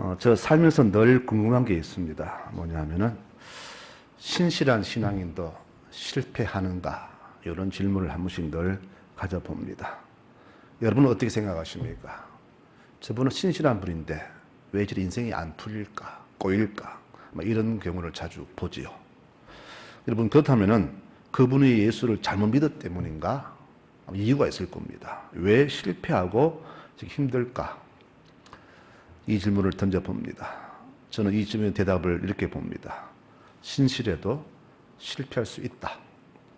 어, 저 살면서 늘 궁금한 게 있습니다. 뭐냐면은 신실한 신앙인도 실패하는가 이런 질문을 한 번씩 늘 가져봅니다. 여러분은 어떻게 생각하십니까? 저분은 신실한 분인데 왜 저리 인생이 안 풀릴까, 꼬일까, 뭐 이런 경우를 자주 보지요. 여러분 그렇다면은 그분이 예수를 잘못 믿었 때문인가? 이유가 있을 겁니다. 왜 실패하고 힘들까? 이 질문을 던져봅니다. 저는 이 질문의 대답을 이렇게 봅니다. 신실해도 실패할 수 있다.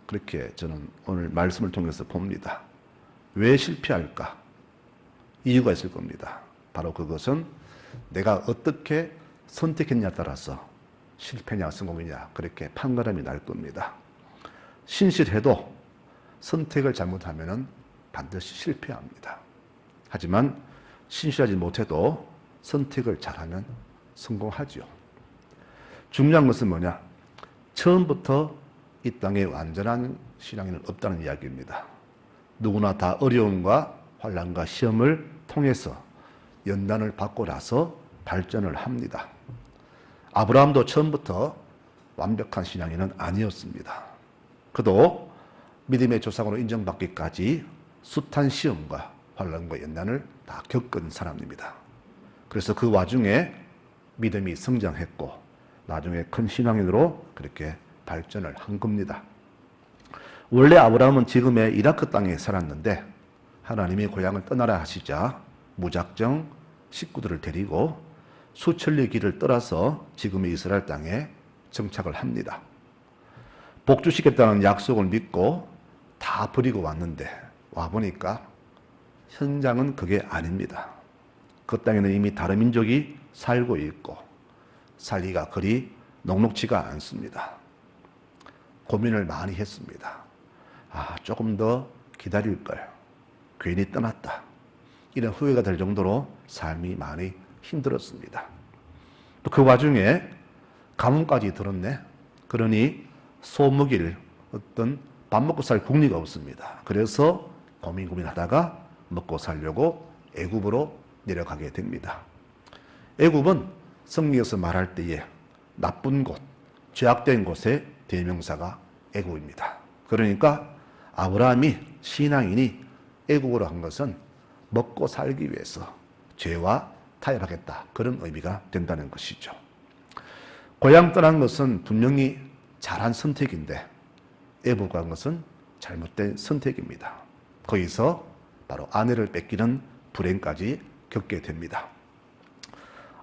그렇게 저는 오늘 말씀을 통해서 봅니다. 왜 실패할까? 이유가 있을 겁니다. 바로 그것은 내가 어떻게 선택했냐에 따라서 실패냐 성공이냐 그렇게 판가름이 날 겁니다. 신실해도 선택을 잘못하면 반드시 실패합니다. 하지만 신실하지 못해도 선택을 잘하면 성공하죠. 중요한 것은 뭐냐? 처음부터 이 땅에 완전한 신앙인은 없다는 이야기입니다. 누구나 다 어려움과 환란과 시험을 통해서 연단을 받고 나서 발전을 합니다. 아브라함도 처음부터 완벽한 신앙인은 아니었습니다. 그도 믿음의 조상으로 인정받기까지 숱한 시험과 환란과 연단을 다 겪은 사람입니다. 그래서 그 와중에 믿음이 성장했고 나중에 큰 신앙인으로 그렇게 발전을 한 겁니다. 원래 아브라함은 지금의 이라크 땅에 살았는데 하나님이 고향을 떠나라 하시자 무작정 식구들을 데리고 수천리 길을 떠나서 지금의 이스라엘 땅에 정착을 합니다. 복주시겠다는 약속을 믿고 다 버리고 왔는데 와보니까 현장은 그게 아닙니다. 그 땅에는 이미 다른 민족이 살고 있고 살기가 그리 녹록지가 않습니다. 고민을 많이 했습니다. 아, 조금 더 기다릴 걸. 괜히 떠났다. 이런 후회가 될 정도로 삶이 많이 힘들었습니다. 또 그 와중에 가뭄까지 들었네. 그러니 소먹일 어떤 밥 먹고 살 국리가 없습니다. 그래서 고민 고민하다가 먹고 살려고 애굽으로 내려가게 됩니다. 애굽은 성경에서 말할 때에 나쁜 곳, 죄악된 곳의 대명사가 애굽입니다. 그러니까 아브라함이 신앙인이 애국으로 한 것은 먹고 살기 위해서 죄와 타협하겠다 그런 의미가 된다는 것이죠. 고향 떠난 것은 분명히 잘한 선택인데 애국 간 것은 잘못된 선택입니다. 거기서 바로 아내를 뺏기는 불행까지 겪게 됩니다.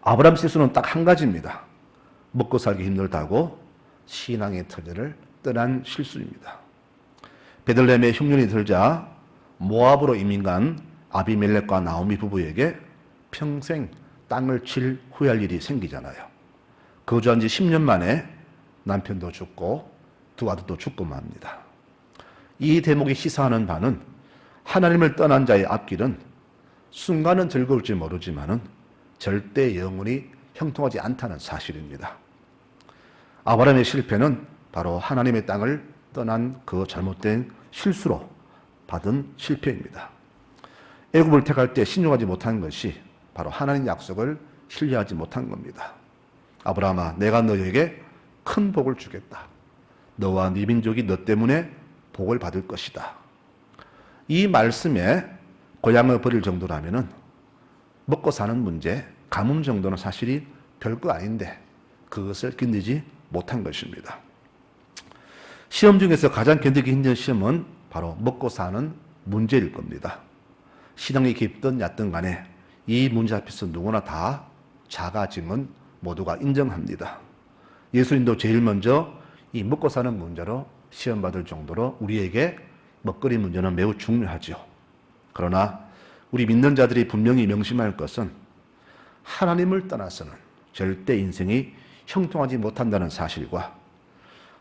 아브라함 실수는 딱 한 가지입니다. 먹고 살기 힘들다고 신앙의 터전을 떠난 실수입니다. 베들레헴에 흉년이 들자 모압으로 이민 간 아비멜렉과 나오미 부부에게 평생 땅을 칠 후회할 일이 생기잖아요. 거주한 지 10년 만에 남편도 죽고 두 아들도 죽고 맙니다. 이 대목이 시사하는 바는 하나님을 떠난 자의 앞길은 순간은 즐거울지 모르지만은 절대 영원히 형통하지 않다는 사실입니다. 아브라함의 실패는 바로 하나님의 땅을 떠난 그 잘못된 실수로 받은 실패입니다. 애굽을 택할 때 신용하지 못한 것이 바로 하나님 약속을 신뢰하지 못한 겁니다. 아브라함아, 내가 너에게 큰 복을 주겠다. 너와 네 민족이 너 때문에 복을 받을 것이다. 이 말씀에 고향을 버릴 정도라면은 먹고 사는 문제, 가뭄 정도는 사실이 별거 아닌데 그것을 견디지 못한 것입니다. 시험 중에서 가장 견디기 힘든 시험은 바로 먹고 사는 문제일 겁니다. 신앙이 깊든 얕든 간에 이 문제 앞에서 누구나 다 작아짐은 모두가 인정합니다. 예수님도 제일 먼저 이 먹고 사는 문제로 시험 받을 정도로 우리에게 먹거리 문제는 매우 중요하죠. 그러나 우리 믿는 자들이 분명히 명심할 것은 하나님을 떠나서는 절대 인생이 형통하지 못한다는 사실과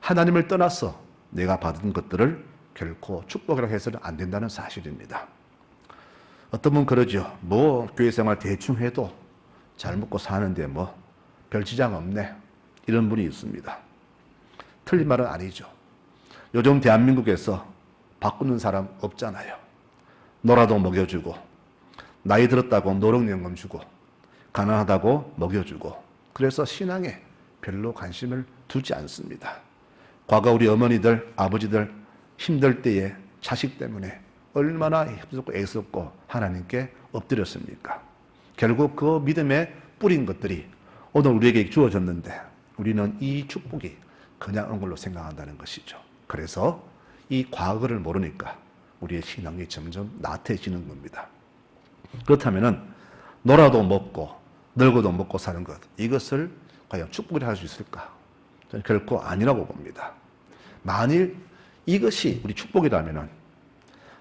하나님을 떠나서 내가 받은 것들을 결코 축복이라고 해서는 안 된다는 사실입니다. 어떤 분 그러죠. 뭐 교회 생활 대충 해도 잘 먹고 사는데 뭐 별 지장 없네. 이런 분이 있습니다. 틀린 말은 아니죠. 요즘 대한민국에서 바꾸는 사람 없잖아요. 놀아도 먹여주고 나이 들었다고 노령연금 주고 가난하다고 먹여주고 그래서 신앙에 별로 관심을 두지 않습니다. 과거 우리 어머니들, 아버지들 힘들 때에 자식 때문에 얼마나 힘들고 애썼고 하나님께 엎드렸습니까? 결국 그 믿음에 뿌린 것들이 오늘 우리에게 주어졌는데 우리는 이 축복이 그냥 온 걸로 생각한다는 것이죠. 그래서 이 과거를 모르니까 우리의 신앙이 점점 나태해지는 겁니다. 그렇다면은 놀아도 먹고 늙어도 먹고 사는 것 이것을 과연 축복이라 할 수 있을까? 저는 결코 아니라고 봅니다. 만일 이것이 우리 축복이라면은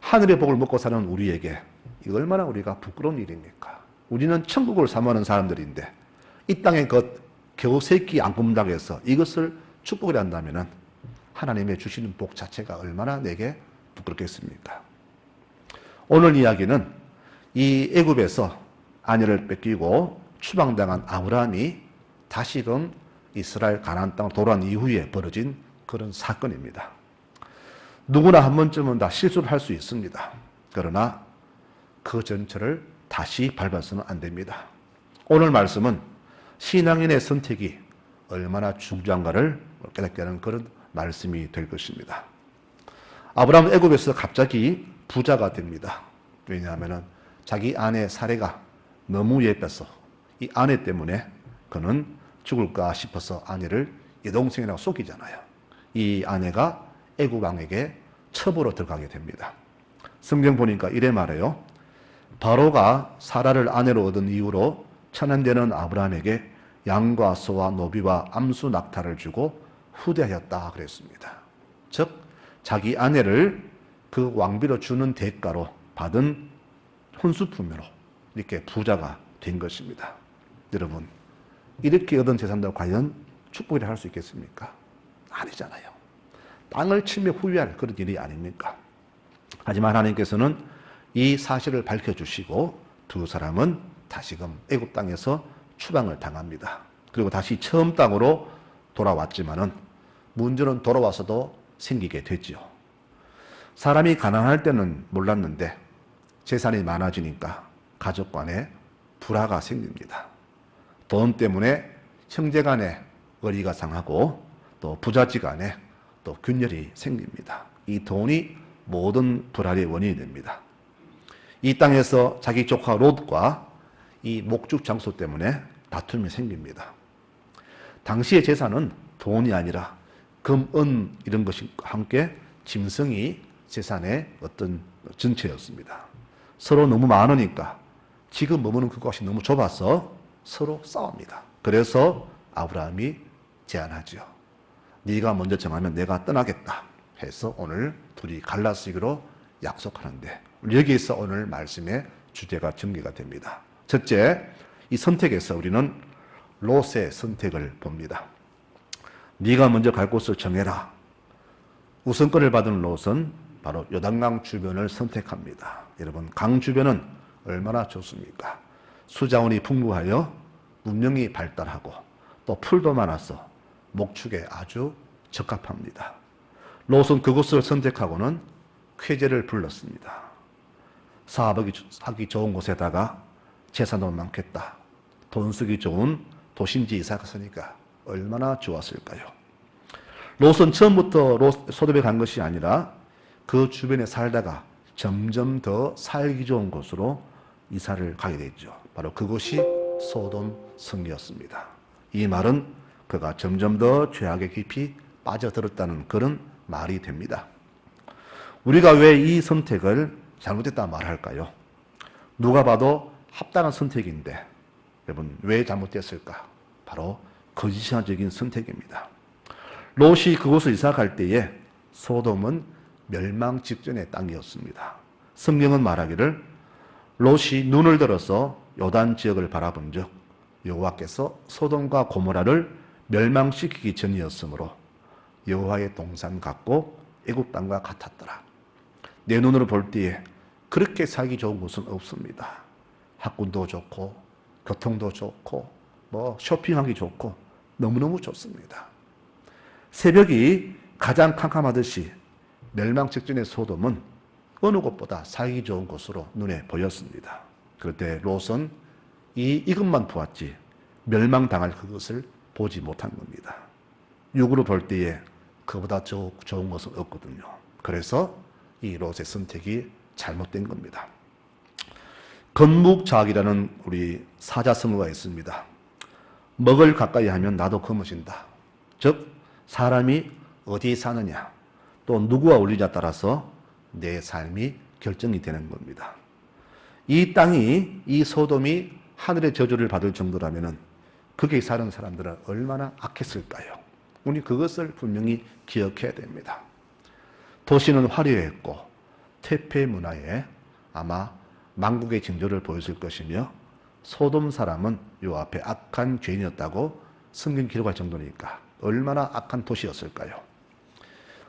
하늘의 복을 먹고 사는 우리에게 이 얼마나 우리가 부끄러운 일입니까? 우리는 천국을 사모하는 사람들인데 이 땅에 그 겨우 세끼 안 굽는다고 해서 이것을 축복이라 한다면은 하나님의 주시는 복 자체가 얼마나 내게 부끄럽겠습니까? 오늘 이야기는 이 애굽에서 아내를 뺏기고 추방당한 아브라함이 다시금 이스라엘 가나안 땅으로 돌아온 이후에 벌어진 그런 사건입니다. 누구나 한 번쯤은 다 실수를 할 수 있습니다. 그러나 그 전철을 다시 밟아서는 안 됩니다. 오늘 말씀은 신앙인의 선택이 얼마나 중요한가를 깨닫게 하는 그런 말씀이 될 것입니다. 아브라함 애굽에서 갑자기 부자가 됩니다. 왜냐하면 자기 아내 사례가 너무 예뻐서 이 아내 때문에 그는 죽을까 싶어서 아내를 여동생이라고 속이잖아요. 이 아내가 애굽 왕에게 첩으로 들어가게 됩니다. 성경 보니까 이래 말해요. 바로가 사라를 아내로 얻은 이후로 천연되는 아브라함에게 양과 소와 노비와 암수 낙타를 주고 후대하였다 그랬습니다. 즉 자기 아내를 그 왕비로 주는 대가로 받은 혼수품으로 이렇게 부자가 된 것입니다. 여러분 이렇게 얻은 재산도 과연 축복이라 할 수 있겠습니까? 아니잖아요. 땅을 치며 후회할 그런 일이 아닙니까? 하지만 하나님께서는 이 사실을 밝혀주시고 두 사람은 다시금 애굽 땅에서 추방을 당합니다. 그리고 다시 처음 땅으로 돌아왔지만은 문제는 돌아와서도 생기게 됐죠. 사람이 가난할 때는 몰랐는데 재산이 많아지니까 가족 간에 불화가 생깁니다. 돈 때문에 형제 간에 의리가 상하고 또 부자지 간에 또 균열이 생깁니다. 이 돈이 모든 불화의 원인이 됩니다. 이 땅에서 자기 조카 롯과 이 목축 장소 때문에 다툼이 생깁니다. 당시의 재산은 돈이 아니라 금, 은 이런 것이 함께 짐승이 재산의 어떤 전체였습니다. 서로 너무 많으니까 지금 머무는 그곳이 너무 좁아서 서로 싸웁니다. 그래서 아브라함이 제안하죠. 네가 먼저 정하면 내가 떠나겠다 해서 오늘 둘이 갈라쓰기로 약속하는데 여기에서 오늘 말씀의 주제가 전개가 됩니다. 첫째, 이 선택에서 우리는 롯의 선택을 봅니다. 네가 먼저 갈 곳을 정해라. 우선권을 받은 롯은 바로 요단강 주변을 선택합니다. 여러분, 강 주변은 얼마나 좋습니까? 수자원이 풍부하여 문명이 발달하고 또 풀도 많아서 목축에 아주 적합합니다. 롯은 그곳을 선택하고는 쾌제를 불렀습니다. 사업하기 좋은 곳에다가 재산도 많겠다. 돈 쓰기 좋은 도심지 이사 갔으니까 얼마나 좋았을까요? 롯은 처음부터 롯 소돔에 간 것이 아니라 그 주변에 살다가 점점 더 살기 좋은 곳으로 이사를 가게 됐죠. 바로 그곳이 소돔 성이었습니다. 이 말은 그가 점점 더 죄악에 깊이 빠져들었다는 그런 말이 됩니다. 우리가 왜 이 선택을 잘못했다 말할까요? 누가 봐도 합당한 선택인데 여러분 왜 잘못됐을까? 바로 거짓적인 선택입니다. 롯이 그곳을 이사 갈 때에 소돔은 멸망 직전의 땅이었습니다. 성경은 말하기를 롯이 눈을 들어서 요단 지역을 바라본 즉 여호와께서 소돔과 고모라를 멸망시키기 전이었으므로 여호와의 동산 같고 애굽 땅과 같았더라. 내 눈으로 볼 때에 그렇게 살기 좋은 곳은 없습니다. 학군도 좋고 교통도 좋고 뭐 쇼핑하기 좋고 너무너무 좋습니다. 새벽이 가장 캄캄하듯이 멸망 직전의 소돔은 어느 곳보다 살기 좋은 곳으로 눈에 보였습니다. 그럴 때 롯은 이 이것만 보았지 멸망당할 그것을 보지 못한 겁니다. 육으로 볼 때에 그보다 저 좋은 것은 없거든요. 그래서 이 롯의 선택이 잘못된 겁니다. 건묵자학이라는 우리 사자성어가 있습니다. 먹을 가까이 하면 나도 검어진다. 즉 사람이 어디에 사느냐 또 누구와 어울리냐에 따라서 내 삶이 결정이 되는 겁니다. 이 땅이 이 소돔이 하늘의 저주를 받을 정도라면은 거기에 사는 사람들은 얼마나 악했을까요? 우리 그것을 분명히 기억해야 됩니다. 도시는 화려했고 퇴폐 문화에 아마 망국의 징조를 보였을 것이며 소돔 사람은 요 앞에 악한 죄인이었다고 성경 기록할 정도니까 얼마나 악한 도시였을까요?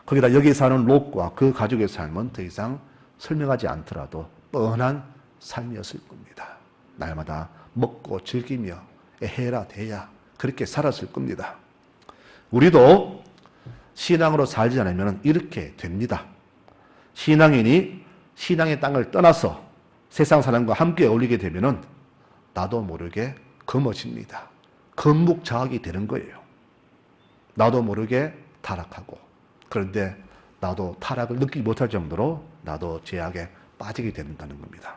거기다 여기 사는 롯과 그 가족의 삶은 더 이상 설명하지 않더라도 뻔한 삶이었을 겁니다. 날마다 먹고 즐기며 해라 대야 그렇게 살았을 겁니다. 우리도 신앙으로 살지 않으면 이렇게 됩니다. 신앙인이 신앙의 땅을 떠나서 세상 사람과 함께 어울리게 되면은 나도 모르게 검어집니다. 건묵자학이 되는 거예요. 나도 모르게 타락하고 그런데 나도 타락을 느끼지 못할 정도로 나도 죄악에 빠지게 된다는 겁니다.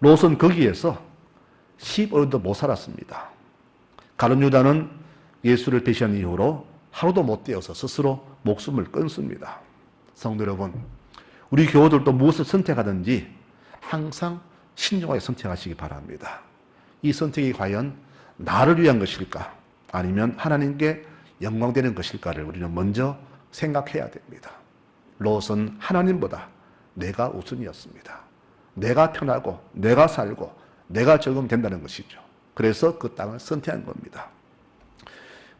롯은 거기에서 15년도 못 살았습니다. 가룟 유다는 예수를 배신한 이후로 하루도 못 되어서 스스로 목숨을 끊습니다. 성도 여러분, 우리 교우들도 무엇을 선택하든지 항상 신중하게 선택하시기 바랍니다. 이 선택이 과연 나를 위한 것일까? 아니면 하나님께 영광되는 것일까를 우리는 먼저 생각해야 됩니다. 롯은 하나님보다 내가 우선이었습니다. 내가 편하고, 내가 살고, 내가 적응된다는 것이죠. 그래서 그 땅을 선택한 겁니다.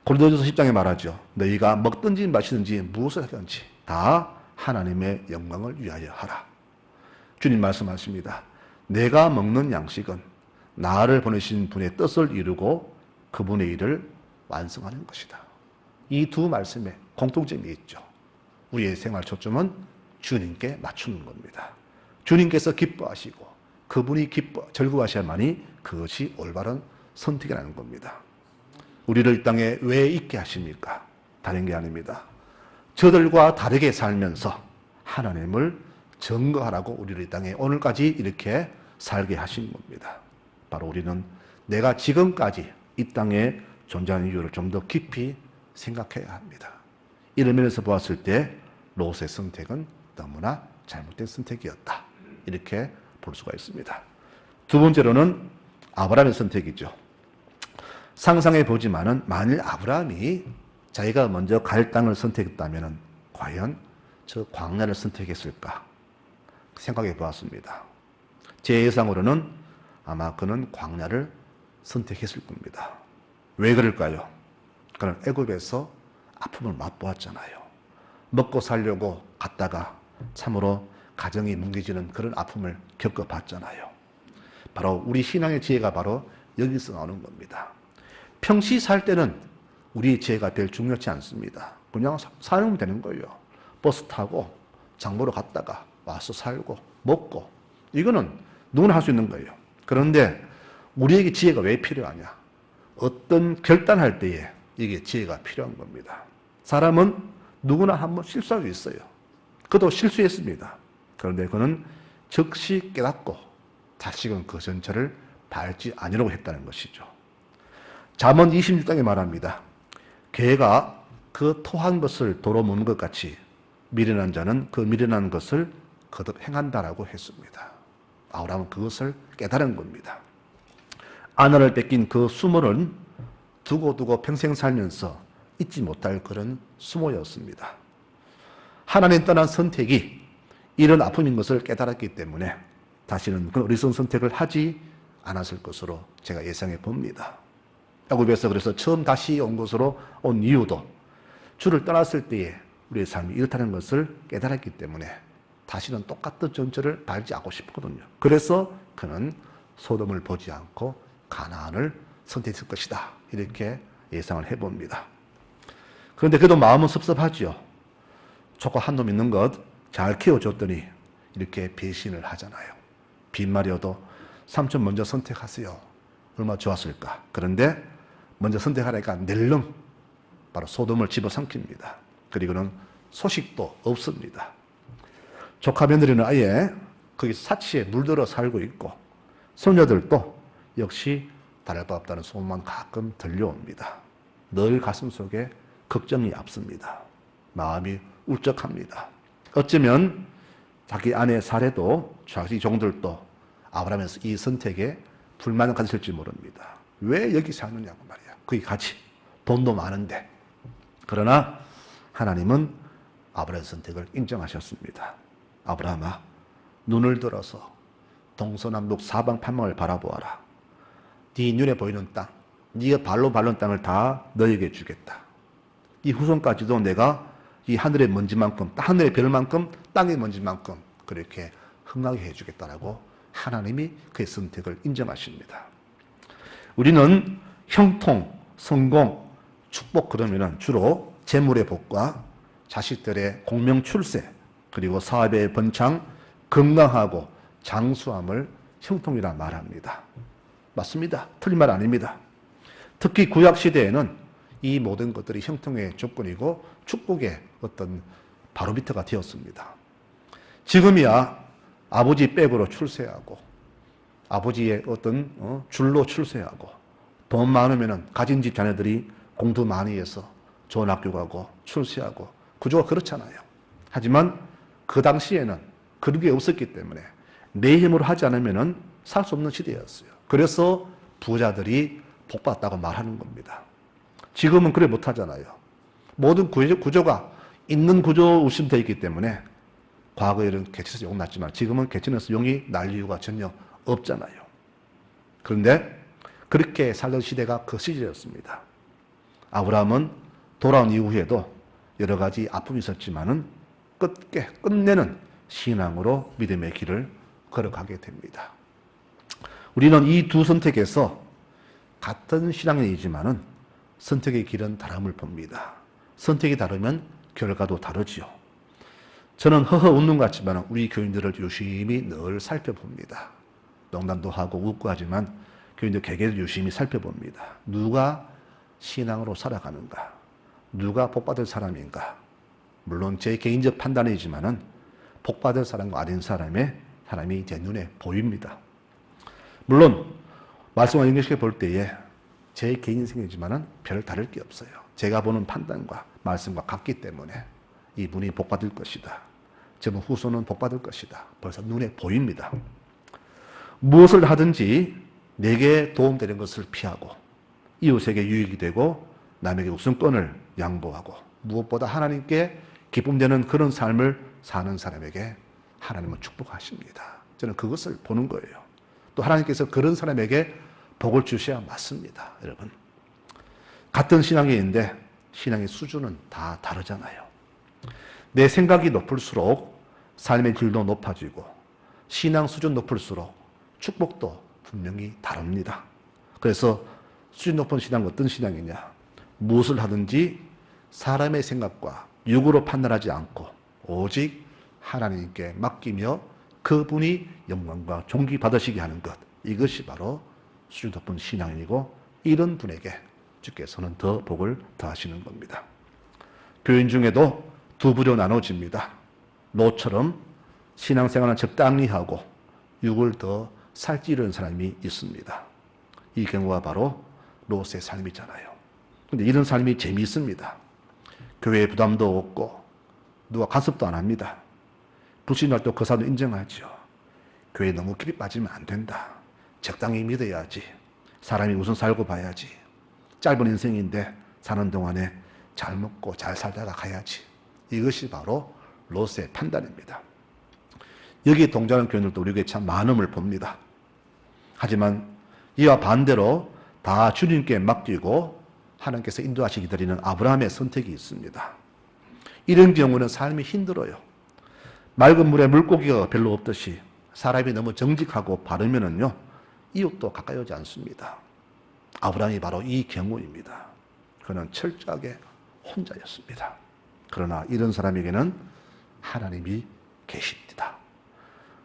고린도전서 10장에 말하죠. 너희가 먹든지 마시든지 무엇을 하든지 다 하나님의 영광을 위하여 하라. 주님 말씀하십니다. 내가 먹는 양식은 나를 보내신 분의 뜻을 이루고 그분의 일을 완성하는 것이다. 이 두 말씀에 공통점이 있죠. 우리의 생활 초점은 주님께 맞추는 겁니다. 주님께서 기뻐하시고 그분이 기뻐 즐거워하셔야만이 그것이 올바른 선택이라는 겁니다. 우리를 이 땅에 왜 있게 하십니까? 다른 게 아닙니다. 저들과 다르게 살면서 하나님을 증거하라고 우리를 이 땅에 오늘까지 이렇게 살게 하신 겁니다. 바로 우리는 내가 지금까지 이 땅에 존재하는 이유를 좀 더 깊이 생각해야 합니다. 이런 면에서 보았을 때 롯의 선택은 너무나 잘못된 선택이었다. 이렇게 볼 수가 있습니다. 두 번째로는 아브라함의 선택이죠. 상상해 보지만은 만일 아브라함이 자기가 먼저 갈 땅을 선택했다면 과연 저 광야를 선택했을까 생각해 보았습니다. 제 예상으로는 아마 그는 광야를 선택했을 겁니다. 왜 그럴까요? 그는 애굽에서 아픔을 맛보았잖아요. 먹고 살려고 갔다가 참으로 가정이 뭉개지는 그런 아픔을 겪어봤잖아요. 바로 우리 신앙의 지혜가 바로 여기서 나오는 겁니다. 평시 살 때는 우리 지혜가 별 중요치 않습니다. 그냥 살면 되는 거예요. 버스 타고 장보러 갔다가 와서 살고 먹고 이거는 누구나 할 수 있는 거예요. 그런데 우리에게 지혜가 왜 필요하냐? 어떤 결단할 때에 이게 지혜가 필요한 겁니다. 사람은 누구나 한 번 실수할 수 있어요. 그도 실수했습니다. 그런데 그는 즉시 깨닫고 다시금 그 전철을 밟지 아니라고 했다는 것이죠. 잠언 26장에 말합니다. 개가 그 토한 것을 도로 무는 것 같이 미련한 자는 그 미련한 것을 거듭 행한다라고 했습니다. 아브라함은 그것을 깨달은 겁니다. 아내를 뺏긴 그 수모는 두고두고 평생 살면서 잊지 못할 그런 수모였습니다. 하나님 떠난 선택이 이런 아픔인 것을 깨달았기 때문에 다시는 그 어리석은 선택을 하지 않았을 것으로 제가 예상해 봅니다. 야곱에서 그래서 처음 다시 온 것으로 온 이유도 주를 떠났을 때에 우리의 삶이 이렇다는 것을 깨달았기 때문에 다시는 똑같은 전철을 밟지 않고 싶거든요. 그래서 그는 소돔을 보지 않고 가나안을 선택했을 것이다. 이렇게 예상을 해봅니다. 그런데 그래도 마음은 섭섭하죠. 조카 한 놈 있는 것 잘 키워줬더니 이렇게 배신을 하잖아요. 빈말이어도 삼촌 먼저 선택하세요. 얼마나 좋았을까. 그런데 먼저 선택하니까 낼름 바로 소돔을 집어삼킵니다. 그리고는 소식도 없습니다. 조카 며느리는 아예 거기 사치에 물들어 살고 있고 소녀들도 역시 다를 바 없다는 소문만 가끔 들려옵니다. 늘 가슴 속에 걱정이 앞섭니다. 마음이 울적합니다. 어쩌면 자기 아내의 사례도 자기 종들도 아브라함의 이 선택에 불만을 가졌을지 모릅니다. 왜 여기 사느냐고 말이야. 거기 가지. 돈도 많은데. 그러나 하나님은 아브라함의 선택을 인정하셨습니다. 아브라함아, 눈을 들어서 동서남북 사방 팔방을 바라보아라. 네 눈에 보이는 땅, 네가 발로 밟는 땅을 다 너에게 주겠다. 이 후손까지도 내가 이 하늘의 먼지만큼, 하늘의 별만큼, 땅의 먼지만큼 그렇게 흥하게 해주겠다라고 하나님이 그의 선택을 인정하십니다. 우리는 형통, 성공, 축복 그러면은 주로 재물의 복과 자식들의 공명 출세, 그리고 사업의 번창, 건강하고 장수함을 형통이라 말합니다. 맞습니다. 틀린 말 아닙니다. 특히 구약 시대에는 이 모든 것들이 형통의 조건이고 축복의 어떤 바로미터가 되었습니다. 지금이야 아버지 백으로 출세하고 아버지의 어떤 어, 줄로 출세하고 돈 많으면은 가진 집 자녀들이 공부 많이 해서 좋은 학교 가고 출세하고 구조가 그렇잖아요. 하지만 그 당시에는 그런 게 없었기 때문에 내 힘으로 하지 않으면은 살 수 없는 시대였어요. 그래서 부자들이 복받았다고 말하는 겁니다. 지금은 그래 못하잖아요. 모든 구조, 구조가 있는 구조 의심되어 있기 때문에 과거에는 개천에서 용 났지만 지금은 개천에서 용이 날 이유가 전혀 없잖아요. 그런데 그렇게 살던 시대가 그 시절이었습니다. 아브라함은 돌아온 이후에도 여러 가지 아픔이 있었지만은 끝게 끝내는 신앙으로 믿음의 길을 걸어가게 됩니다. 우리는 이 두 선택에서 같은 신앙이지만은 선택의 길은 다름을 봅니다. 선택이 다르면 결과도 다르지요. 저는 허허 웃는 것 같지만 우리 교인들을 유심히 늘 살펴봅니다. 농담도 하고 웃고 하지만 교인들 개개를 유심히 살펴봅니다. 누가 신앙으로 살아가는가? 누가 복받을 사람인가? 물론 제 개인적 판단이지만은 복받을 사람과 아닌 사람의 사람이 제 눈에 보입니다. 물론 말씀을 연결시켜 볼 때에 제 개인 인생이지만은 별 다를 게 없어요. 제가 보는 판단과 말씀과 같기 때문에 이분이 복받을 것이다. 저분 후손은 복받을 것이다. 벌써 눈에 보입니다. 무엇을 하든지 내게 도움되는 것을 피하고 이웃에게 유익이 되고 남에게 우선권을 양보하고 무엇보다 하나님께 기쁨되는 그런 삶을 사는 사람에게 하나님은 축복하십니다. 저는 그것을 보는 거예요. 또 하나님께서 그런 사람에게 복을 주셔야 맞습니다. 여러분. 같은 신앙인데 신앙의 수준은 다 다르잖아요. 내 생각이 높을수록 삶의 질도 높아지고 신앙 수준 높을수록 축복도 분명히 다릅니다. 그래서 수준 높은 신앙 어떤 신앙이냐? 무엇을 하든지 사람의 생각과 육으로 판단하지 않고 오직 하나님께 맡기며 그분이 영광과 존귀 받으시게 하는 것. 이것이 바로 수준 높은 신앙이고 이런 분에게 주께서는 더 복을 더하시는 겁니다. 교인 중에도 두 부로 나눠집니다. 노처럼 신앙생활은 적당히 하고 육을 더 살찌르는 사람이 있습니다. 이 경우가 바로 롯의 삶이잖아요. 근데 이런 삶이 재미있습니다. 교회 부담도 없고 누가 간섭도 안 합니다. 불신할 때그 사람도 인정하죠. 교회 너무 깊이 빠지면 안 된다. 적당히 믿어야지. 사람이 우선 살고 봐야지. 짧은 인생인데 사는 동안에 잘 먹고 잘 살다가 가야지. 이것이 바로 롯의 판단입니다. 여기 동조하는 교인들도 우리에게 참 많음을 봅니다. 하지만 이와 반대로 다 주님께 맡기고 하나님께서 인도하시기 기다리는 아브라함의 선택이 있습니다. 이런 경우는 삶이 힘들어요. 맑은 물에 물고기가 별로 없듯이 사람이 너무 정직하고 바르면은요, 이웃도 가까이 오지 않습니다. 아브라함이 바로 이 경우입니다. 그는 철저하게 혼자였습니다. 그러나 이런 사람에게는 하나님이 계십니다.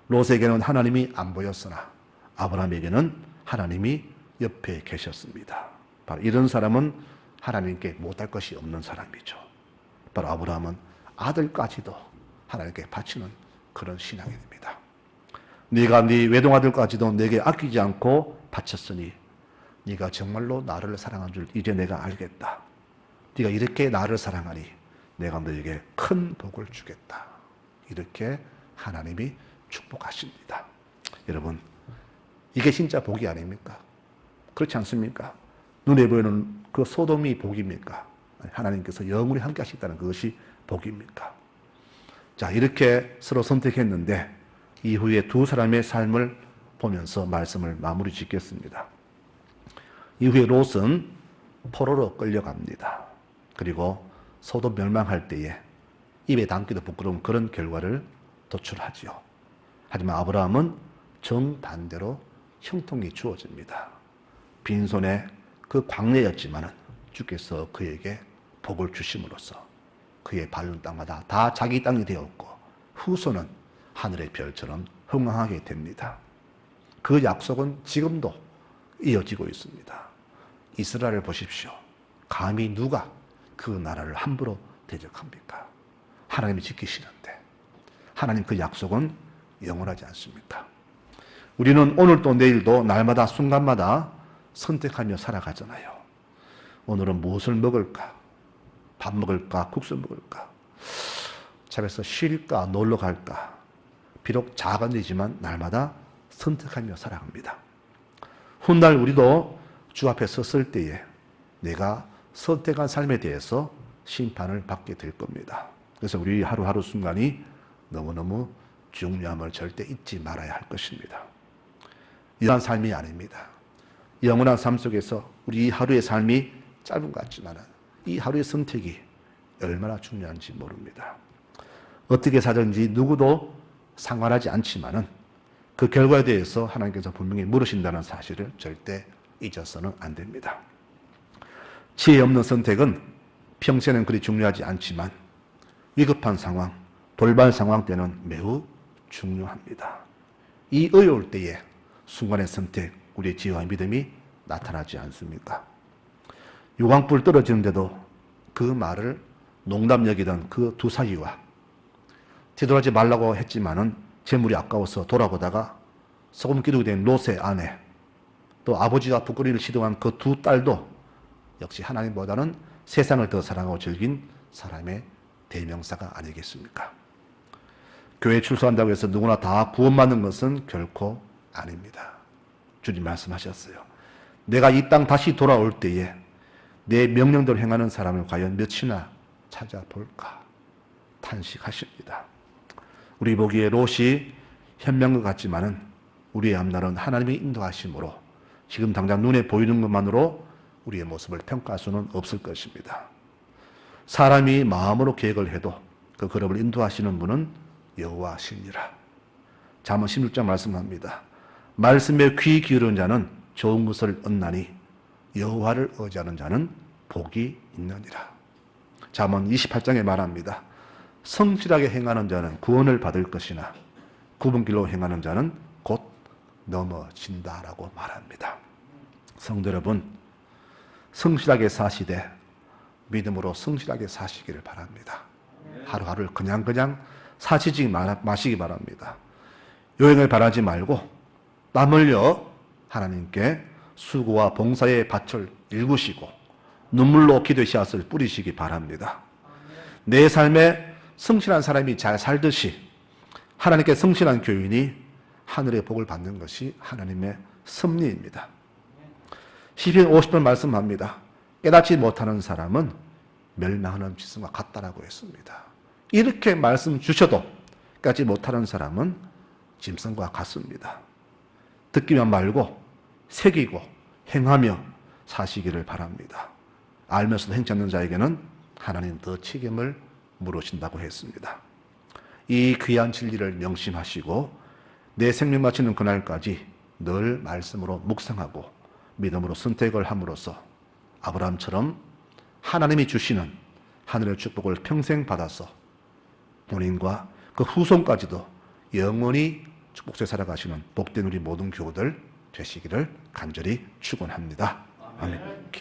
롯에게는 하나님이 안 보였으나 아브라함에게는 하나님이 옆에 계셨습니다. 바로 이런 사람은 하나님께 못할 것이 없는 사람이죠. 바로 아브라함은 아들까지도 하나님께 바치는 그런 신앙이 됩니다. 네가 네 외동아들까지도 내게 아끼지 않고 바쳤으니 네가 정말로 나를 사랑한 줄 이제 내가 알겠다. 네가 이렇게 나를 사랑하니 내가 너에게 큰 복을 주겠다. 이렇게 하나님이 축복하십니다. 여러분, 이게 진짜 복이 아닙니까? 그렇지 않습니까? 눈에 보이는 그 소돔이 복입니까? 하나님께서 영원히 함께 하시다는 그것이 복입니까? 자, 이렇게 서로 선택했는데 이후에 두 사람의 삶을 보면서 말씀을 마무리 짓겠습니다. 이후에 롯은 포로로 끌려갑니다. 그리고 소돔 멸망할 때에 입에 담기도 부끄러운 그런 결과를 도출하지요. 하지만 아브라함은 정반대로 형통이 주어집니다. 빈손에 그 광야였지만은 주께서 그에게 복을 주심으로써 그의 밟는 땅마다 다 자기 땅이 되었고 후손은 하늘의 별처럼 흥황하게 됩니다. 그 약속은 지금도 이어지고 있습니다. 이스라엘을 보십시오. 감히 누가 그 나라를 함부로 대적합니까? 하나님이 지키시는데 하나님 그 약속은 영원하지 않습니까? 우리는 오늘도 내일도 날마다 순간마다 선택하며 살아가잖아요. 오늘은 무엇을 먹을까? 밥 먹을까? 국수 먹을까? 집에서 쉴까? 놀러 갈까? 비록 작은 일이지만 날마다 선택하며 살아갑니다. 훗날 우리도 주 앞에 섰을 때에 내가 선택한 삶에 대해서 심판을 받게 될 겁니다. 그래서 우리 하루하루 순간이 너무너무 중요함을 절대 잊지 말아야 할 것입니다. 이러한 삶이 아닙니다. 영원한 삶 속에서 우리 하루의 삶이 짧은 것 같지만 이 하루의 선택이 얼마나 중요한지 모릅니다. 어떻게 사든지 누구도 상관하지 않지만은 그 결과에 대해서 하나님께서 분명히 물으신다는 사실을 절대 잊어서는 안 됩니다. 지혜 없는 선택은 평생은 그리 중요하지 않지만 위급한 상황, 돌발 상황 때는 매우 중요합니다. 이 어려울 때에 순간의 선택, 우리의 지혜와 믿음이 나타나지 않습니까? 유광불 떨어지는데도 그 말을 농담 여기던 그 두 사위와 뒤돌아지 말라고 했지만은 재물이 아까워서 돌아보다가 소금 기둥이 된 롯의 아내 또 아버지와 부끄리를 시도한 그 두 딸도 역시 하나님보다는 세상을 더 사랑하고 즐긴 사람의 대명사가 아니겠습니까? 교회 출소한다고 해서 누구나 다 구원받는 것은 결코 아닙니다. 주님 말씀하셨어요. 내가 이 땅 다시 돌아올 때에 내 명령대로 행하는 사람을 과연 몇이나 찾아볼까? 탄식하십니다. 우리 보기에 롯이 현명것 같지만은 우리의 앞날은 하나님의 인도하심으로 지금 당장 눈에 보이는 것만으로 우리의 모습을 평가할 수는 없을 것입니다. 사람이 마음으로 계획을 해도 그 그룹을 인도하시는 분은 여호와시니라. 잠언 16장 말씀합니다. 말씀에 귀 기울인 자는 좋은 것을 얻나니 여호와를 의지하는 자는 복이 있느니라. 잠언 28장에 말합니다. 성실하게 행하는 자는 구원을 받을 것이나 굽은 길로 행하는 자는 곧 넘어진다라고 말합니다. 성도 여러분, 성실하게 사시되 믿음으로 성실하게 사시기를 바랍니다. 하루하루를 그냥 그냥 사시지 마시기 바랍니다. 요행을 바라지 말고 땀 흘려 하나님께 수고와 봉사의 밭을 일구시고 눈물로 기도의 씨앗을 뿌리시기 바랍니다. 내 삶에 성실한 사람이 잘 살듯이 하나님께 성실한 교인이 하늘의 복을 받는 것이 하나님의 섭리입니다. 시편 50편 말씀합니다. 깨닫지 못하는 사람은 멸망하는 짐승과 같다라고 했습니다. 이렇게 말씀 주셔도 깨닫지 못하는 사람은 짐승과 같습니다. 듣기만 말고 새기고 행하며 사시기를 바랍니다. 알면서도 행치 않는 자에게는 하나님 더 책임을 물으신다고 했습니다. 이 귀한 진리를 명심하시고 내 생명 마치는 그날까지 늘 말씀으로 묵상하고 믿음으로 선택을 함으로써 아브라함처럼 하나님이 주시는 하늘의 축복을 평생 받아서 본인과 그 후손까지도 영원히 축복에 살아가시는 복된 우리 모든 교우들 되시기를 간절히 축원합니다. 아멘.